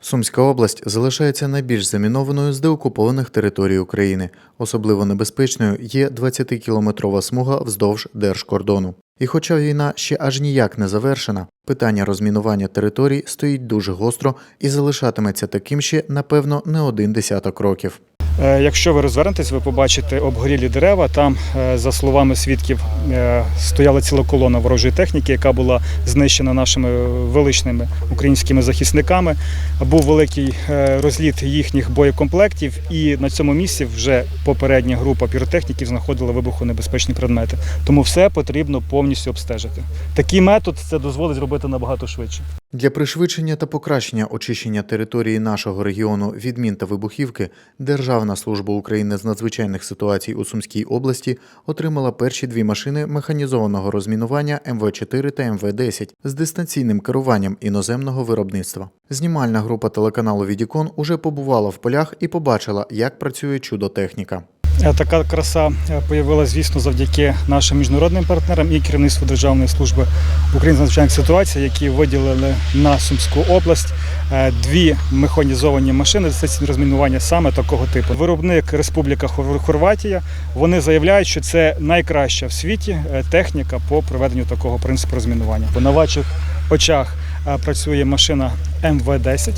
Сумська область залишається найбільш замінованою з деокупованих територій України. Особливо небезпечною є 20-кілометрова смуга вздовж держкордону. І хоча війна ще аж ніяк не завершена, питання розмінування територій стоїть дуже гостро і залишатиметься таким ще, напевно, не один десяток років. Е, Якщо ви розвернетесь, ви побачите обгорілі дерева. Там, е, за словами свідків, е, стояла ціла колона ворожої техніки, яка була знищена нашими величними українськими захисниками. Був великий розліт їхніх боєкомплектів, і на цьому місці вже попередня група піротехніків знаходила вибухонебезпечні предмети. Тому все потрібно повністю обстежити. Такий метод це дозволить зробити набагато швидше. Для пришвидшення та покращення очищення території нашого регіону від мін та вибухівки Державна служба України з надзвичайних ситуацій у Сумській області отримала перші дві машини механізованого розмінування МВ-4 та МВ-10 з дистанційним керуванням іноземного виробництва. Знімальна група телеканалу Відікон уже побувала в полях і побачила, як працює чудо-техніка. Е, Така краса е, появилася, звісно, завдяки нашим міжнародним партнерам і керівництву Державної служби України з надзвичайних ситуацій, які виділили на Сумську область е, дві механізовані машини дистанційне розмінування саме такого типу. Виробник Республіка Хор- Хорватія. Вони заявляють, що це найкраща в світі е, техніка по проведенню такого принципу розмінування. На ваших очах е, працює машина МВ-10.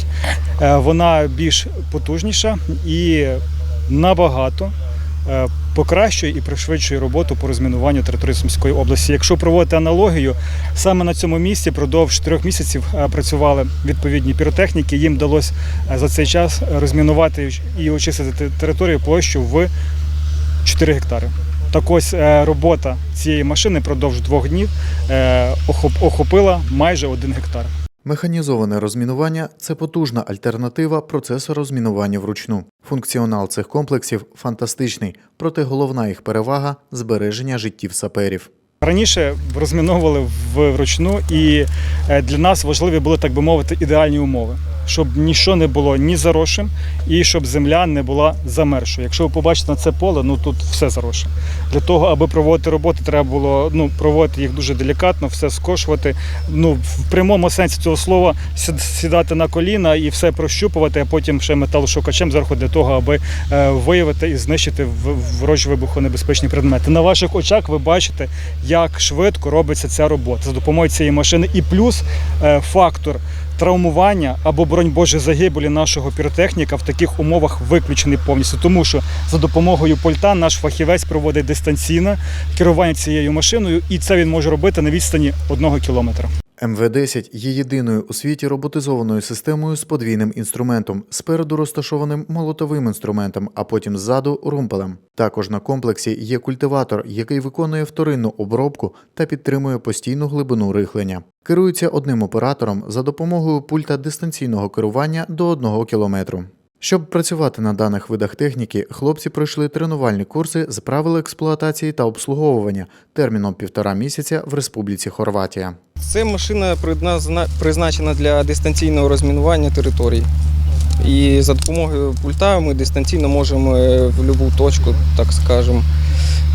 Е, Вона більш потужніша і набагато е, покращує і пришвидшує роботу по розмінуванню території Сумської області. Якщо проводити аналогію, саме на цьому місці продовж трьох місяців е, працювали відповідні піротехніки. Їм вдалося е, за цей час розмінувати і очистити територію площу в 4 гектари. Так ось е, робота цієї машини продовж двох днів е, охопила майже один гектар. Механізоване розмінування це потужна альтернатива процесу розмінування вручну. Функціонал цих комплексів фантастичний, проте головна їх перевага збереження життів саперів. Раніше розміновували вручну, і е, для нас важливі були, так би мовити, ідеальні умови, щоб нічого не було ні заросшим, і щоб земля не була замершою. Якщо ви побачите на це поле, ну тут все заросше. Для того, аби проводити роботи, треба було ну, проводити їх дуже делікатно, все скошувати. Ну, в прямому сенсі цього слова сід- сідати на коліна і все прощупувати, а потім ще металошукачем зверху для того, аби е, виявити і знищити ворожі вибухонебезпечні предмети. На ваших очах ви бачите, як швидко робиться ця робота за допомогою цієї машини, і плюс е, фактор травмування або бронь Боже загибелі нашого піротехніка в таких умовах виключений повністю, тому що за допомогою пульта наш фахівець проводить дистанційне керування цією машиною, і це він може робити на відстані одного кілометра. МВ-10 є єдиною у світі роботизованою системою з подвійним інструментом, спереду розташованим молотовим інструментом, а потім ззаду румпелем. Також на комплексі є культиватор, який виконує вторинну обробку та підтримує постійну глибину рихлення. Керується одним оператором за допомогою пульта дистанційного керування до 1 кілометру. Щоб працювати на даних видах техніки, хлопці пройшли тренувальні курси з правил експлуатації та обслуговування терміном півтора місяця в Республіці Хорватія. Це машина призначена для дистанційного розмінування територій. І за допомогою пульта ми дистанційно можемо е, в будь-яку точку, так скажемо,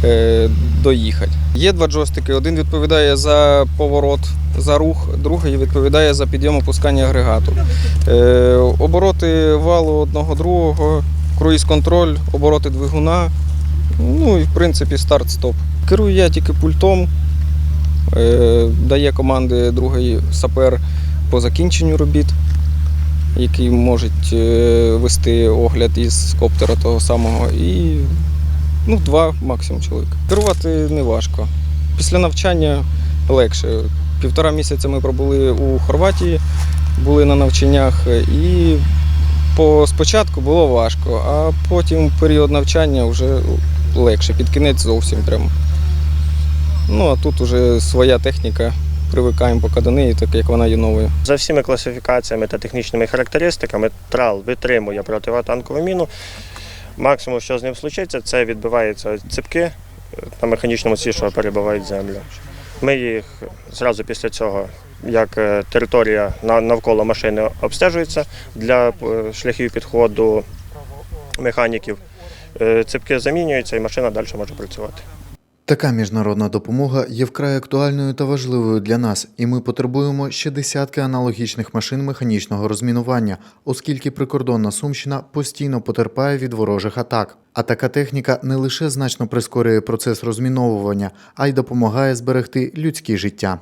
е, доїхати. Є два джойстики. Один відповідає за поворот, за рух, другий відповідає за підйом опускання агрегату. Е, Обороти валу одного другого, круїз-контроль, обороти двигуна. Ну і в принципі старт-стоп. Керую я тільки пультом. Е, дає команди другий сапер по закінченню робіт, який може вести огляд із коптера того самого. І ну, два максимум чоловік. Керувати не важко. Після навчання легше. Півтора місяця ми пробули у Хорватії, були на навчаннях, і по, спочатку було важко, а потім період навчання вже легше, під кінець зовсім прямо. Ну а тут уже своя техніка, привикаємо поки до неї, так як вона є новою. За всіми класифікаціями та технічними характеристиками трал витримує противотанкову міну. Максимум, що з ним случиться, це відбиваються ципки е, на механічному ці, що перебивають землю. Ми їх зразу після цього, як е, територія навколо машини обстежується для е, шляхів підходу механіків. Ципки замінюються і машина далі може працювати. Така міжнародна допомога є вкрай актуальною та важливою для нас, і ми потребуємо ще десятки аналогічних машин механічного розмінування, оскільки прикордонна Сумщина постійно потерпає від ворожих атак. А така техніка не лише значно прискорює процес розміновування, а й допомагає зберегти людські життя.